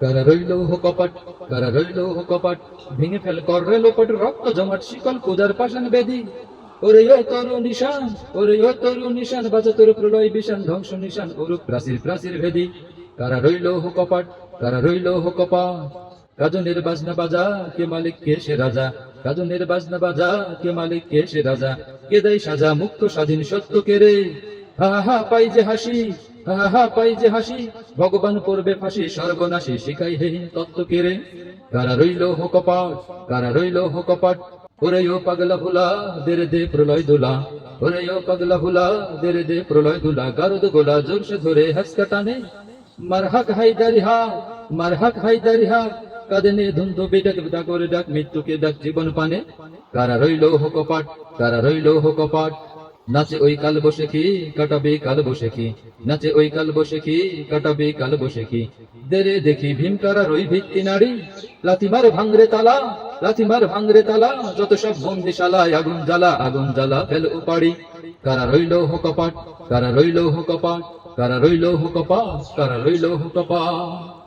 কারা রইল হো কপাট কারা রইল হো কপাট। ভেঙে ফেল কর লোপট রক্ত জমাট, শিকল কুদার পাশান বেদি। ওরে ও তরু নিশান, ওরে ও তরু নিশান, বাজা তোর প্রলয় বিশান ধ্বংস নিশান, ওরূপ প্রাচীর প্রাচীর ভেদি কারা রইল হো কপাট কারা রইল হো কপাট। কাজনের বাজনা বাজা, কে মালিক, কে সে রাজা? কাজনের বাজনা বাজা, কে মালিক, কে সে রাজা? কে দেয় সাজা, মুক্ত স্বাধীন সত্য কে রে? হা হা, পাই যে হাসি। হা হা পাই যে হাসি, ভগবান করবে ফাঁসি, সর্বনাশী শিখাই হে তত্ত্ব কে রে? কারা রইল হো কারা রইল হো কপাট? ওরে ও পাগলা ভুলা, দেরে দে প্রলয় দোলা। ওরে ও পাগলা ভুলা, দেরে দে প্রলয় দোলা। গারদ গোলা জোরসে ধরে হাসকা মারহাক হাইদারি হা মারহাক হাইদারি হা কাঁদনে ধুন্ধু বেডাক ডাকরে ডাক, মৃত্যুকে ডাক জীবন পানে। কারা রইল হো কপাট, কারা রইল হো কপাট? নাচে ওই কাল বসে কি, কাটাবে কাল বসে কি? নাচে ওই কাল বসে কি, কাটাবে কাল বসে কি? দেরে দেখি ভীম কারা রই ভিত্তি নারী। লাথিমার ভাঙরে তালা, লাথিমার ভাঙরে তালা, যত সব বন্দিশালায় আগুন জ্বালা আগুন জ্বালা ফেল উপাড়ি। কারা রইল হো কপাট কারা রইল হো কপাট কারা রইল হো কপাট কারা রইল হো কপাট